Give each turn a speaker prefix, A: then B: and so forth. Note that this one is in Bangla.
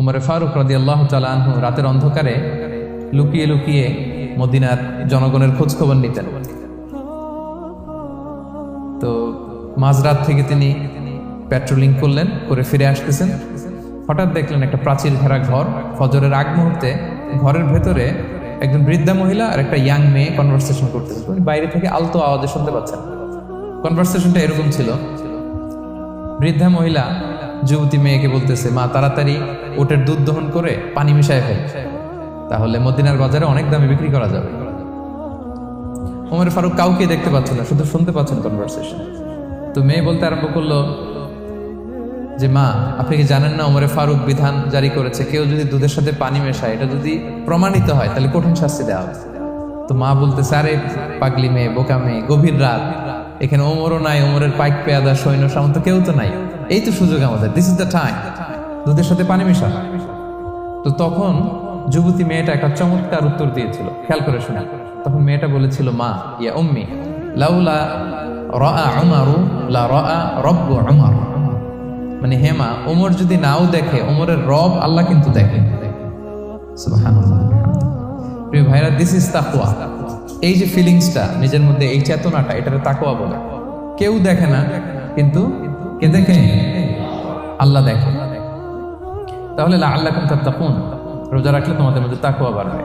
A: উমরে ফারুক রাদি আল্লাহ তালাহু রাতের অন্ধকারে লুকিয়ে লুকিয়ে মদিনার জনগণের খোঁজ খবর নিতেন। তো মাঝরাত থেকে তিনি পেট্রোলিং করলেন, করে ফিরে আসতেছেন। হঠাৎ দেখলেন একটা প্রাচীর ঘেরা ঘর। ফজরের আগ মুহূর্তে ঘরের ভেতরে একজন বৃদ্ধা মহিলা আর একটা ইয়াং মেয়ে কনভারসেশন করতেছে। বাইরে থেকে আলতো আওয়াজে শুনতে পাচ্ছেন। কনভারসেশনটা এরকম ছিল বৃদ্ধা মহিলা, যুবতী মেয়েকে বলতেছে, মা, তাড়াতাড়ি ওটের দুধ দহন করে পানি মিশায় ফেল। তাহলে মদিনার বাজারে অনেক দামে বিক্রি করা যাবে। ওমর ফারুক কাউকে দেখতে পাচ্ছেন না, শুধু শুনতে পাচ্ছেন কনভারসেশন তো মেয়ে বলতে আরম্ভ করল যে, মা, আপনি কি জানেন না ওমরে ফারুক বিধান জারি করেছে? কেউ যদি দুধের সাথে পানি মেশায়, এটা যদি প্রমাণিত হয়, তাহলে কঠিন শাস্তি দেওয়া হবে। তো মা বলতেছে, আরে পাগলি মেয়ে, বোকা মেয়ে, গভীর রাত। এখানে ওমরও নাই, ওমরের পাইক পেয়াদা সৈন্য সামন্ত, কেউ তো নাই। এই তো সুযোগ আমাদের দিস ইজ দ্য টাইম দুধের সাথে পানি মেশা তো তখন যুবতী মেয়েটা একটা চমৎকার উত্তর দিয়েছিল, খেয়াল করে শুনে। তখন মেয়েটা বলেছিল, মা, ইয়া উম্মি, লাউলা রাআ উমারু, লা রাআ রব্বু উমার। মানে হেমা ওমর যদি নাও দেখে ওমরের রব আল্লাহ কিন্তু দেখে। সুবহানাল্লাহ। প্রিয় ভাইরা দিস ইজ তাকওয়া এই যে ফিলিংসটা নিজের মধ্যে এই চেতনাটা, এটার তাকোয়া বলে। কেউ দেখে না, কিন্তু কে দেখে? আল্লাহ দেখে। তাহলে আল্লাহ তাকুন রোজা রাখলে তোমাদের মধ্যে তাকোয়া বাড়বে।